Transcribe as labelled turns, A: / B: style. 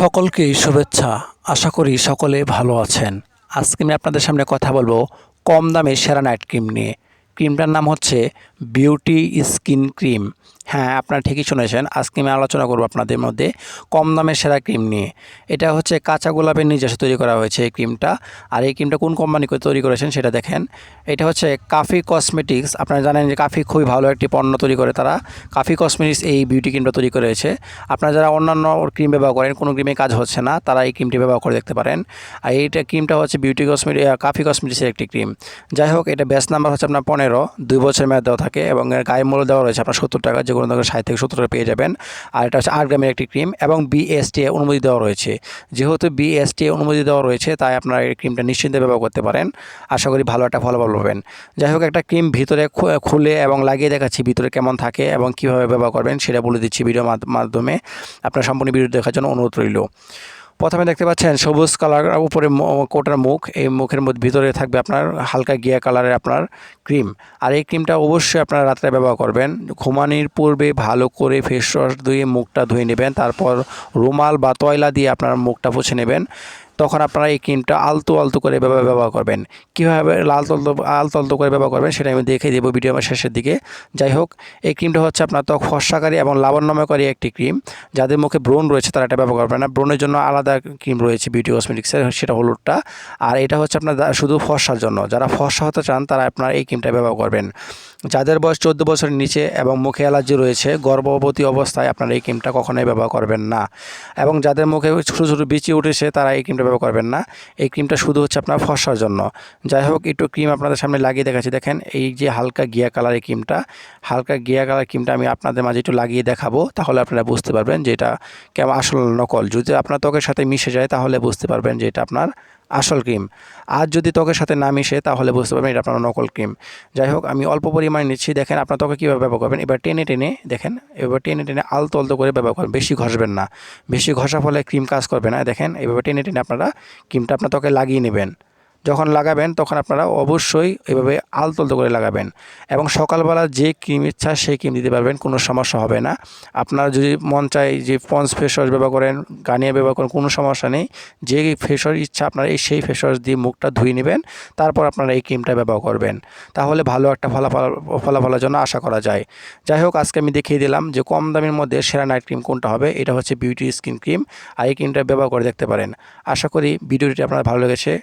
A: সকলকেই শুভেচ্ছা। আশা করি সকলে ভালো আছেন। আজকে আমি আপনাদের সামনে কথা বলব কম দামে সেরা নাইট ক্রিম নিয়ে। ক্রিমটার নাম হচ্ছে বিউটি স্কিন ক্রিম। হ্যাঁ আপনারা ঠিকই শুনেছেন আজকে আমি আলোচনা করব আপনাদের মধ্যে কম দামের সেরা ক্রিম নিয়ে। এটা হচ্ছে কাঁচা গোলাপের নিজস্ব তৈরি করা হয়েছে এই ক্রিমটা। আর এই ক্রিমটা কোন কোম্পানি তৈরি করেছেন সেটা দেখেন। এটা হচ্ছে কাফি কসমেটিক্স আপনারা জানেন যে কাফি খুবই ভালো একটি পণ্য তৈরি করে তারা। কাফি কসমেটিক্স এই বিউটি ক্রিমটা তৈরি করেছে। আপনারা যারা অন্যান্য ক্রিম ব্যবহার করেন, কোনো ক্রিমে কাজ হচ্ছে না, তারা এই ক্রিমটি ব্যবহার করে দেখতে পারেন। আর এইটা ক্রিমটা হচ্ছে বিউটি কসমেটিক কাফি কসমেটিক্সের একটি ক্রিম যাই হোক, এটা বেস্ট নাম্বার হচ্ছে আপনার পনেরো। দুই বছর মেয়াদ দেওয়া থাকে এবং এর গায়ে মূল্য দেওয়া রয়েছে আপনার সত্তর টাকা যে কোনো দোকানে ষাট থেকে সত্তর টাকা পেয়ে যাবেন। আর এটা হচ্ছে আট গ্রামের একটি ক্রিম এবং বিএসটি অনুমতি দেওয়া রয়েছে। যেহেতু বিএসটি অনুমতি দেওয়া রয়েছে, তাই আপনারা এই ক্রিমটা নিশ্চিন্তে ব্যবহার করতে পারেন। আশা করি ভালো একটা ফলাফল পাবেন। যাই হোক, একটা ক্রিম ভিতরে খুলে এবং লাগিয়ে দেখাচ্ছি, ভিতরে কেমন থাকে এবং কীভাবে ব্যবহার করবেন, সেটা বলে দিচ্ছি ভিডিও মাধ্যমে। আপনার সম্পূর্ণ ভিডিও দেখার জন্য অনুরোধ রইল। প্রথমে দেখতে পাচ্ছেন সবুজ কালার উপরে কোটার মুখ। এই মুখের মধ্যে ভিতরে থাকবে আপনার হালকা গিয়া কালারের আপনার ক্রিম। আর এই ক্রিমটা অবশ্যই আপনার রাত্রে ব্যবহার করবেন। ঘুমানির পূর্বে ভালো করে ফেসওয়াশ ধুয়ে মুখটা ধুয়ে নেবেন। তারপর রুমাল বা তয়লা দিয়ে আপনার মুখটা পুছে নেবেন। তখন আপনারা এই ক্রিমটা আলতো আলতো করে ব্যবহার করবেন। কীভাবে লাল তলতো আলতো আলতো করে ব্যবহার করবেন সেটা আমি দেখে দেবো ভিডিও আমার শেষের দিকে। যাই হোক, এই ক্রিমটা হচ্ছে আপনার ত্বক ফর্সাকারী এবং লাবণ্যময়কারী একটি ক্রিম। যাদের মুখে ব্রণ রয়েছে তারা এটা ব্যবহার করবেন না। ব্রণের জন্য আলাদা ক্রিম রয়েছে বিউটি কসমেটিক্সের সেটা হলুদটা। আর এটা হচ্ছে আপনার শুধু ফর্সার জন্য। যারা ফর্সা হতে চান তারা আপনার এই ক্রিমটা ব্যবহার করবেন। যাদের বয়স চোদ্দ বছরের নিচে এবং মুখে অ্যালার্জি রয়েছে, গর্ভবতী অবস্থায় আপনারা এই ক্রিমটা কখনোই ব্যবহার করবেন না। এবং যাদের মুখে ছোটো ছোটো বিচি উঠেছে, তারা এই ক্রিমটা ব্যবহার করবেন না। এই ক্রিমটা শুধু হচ্ছে আপনার ফসার জন্য। যাই হোক, একটু ক্রিম আপনাদের সামনে লাগিয়ে দেখাচ্ছি। দেখেন, এই যে হালকা গিয়া কালার এই ক্রিমটা, হালকা গিয়া কালার ক্রিমটা আমি আপনাদের মাঝে একটু লাগিয়ে দেখাবো, তাহলে আপনারা বুঝতে পারবেন যে এটা কেমন আসল নকল। যদি আপনার ত্বকের সাথে মিশে যায়, তাহলে বুঝতে পারবেন যে এটা আপনার আসল ক্রিম। আর যদি ত্বকের সাথে না মিশে, তাহলে বুঝতে পারবেন এটা আপনার নকল ক্রিম। যাই হোক, আমি অল্প পরিমাণে নিচ্ছি। দেখেন, আপনার ত্বকে কীভাবে ব্যবহার করবেন? এবার টেনে টেনে, দেখেন, এবার টেনে টেনে আলতো আলতো করে ব্যবহার করবেন। বেশি ঘষবেন না। বেশি ঘষা ফলে ক্রিম কাজ করবে না। দেখেন, এভাবে টেনে টেনে আপনারা ক্রিমটা আপনার ত্বকে লাগিয়ে নেবেন। যখন লাগাবেন, তখন আপনারা অবশ্যই এভাবে আলতোলতো করে লাগাবেন। এবং সকালবেলা যে ক্রিম ইচ্ছা সেই ক্রিম দিতে পারবেন, কোনো সমস্যা হবে না। আপনার যদি মন চায় যে পন্স ফেস ওয়াশ ব্যবহার করেন, গানিয়া ব্যবহার করেন, কোনো সমস্যা নেই। যে ফেস ওয়াশ ইচ্ছা আপনারা এই সেই ফেস ওয়াশ দিয়ে মুখটা ধুয়ে নেবেন, তারপর আপনারা এই ক্রিমটা ব্যবহার করবেন। তাহলে ভালো একটা ফলাফল, ফলাফলের জন্য আশা করা যায়। যাই হোক, আজকে আমি দেখিয়ে দিলাম যে কম দামের মধ্যে সেরা নাইট ক্রিম কোনটা হবে। এটা হচ্ছে বিউটি স্কিন ক্রিম। আর এই ক্রিমটা ব্যবহার করে দেখতে পারেন। আশা করি ভিডিওটি আপনার ভালো লেগেছে।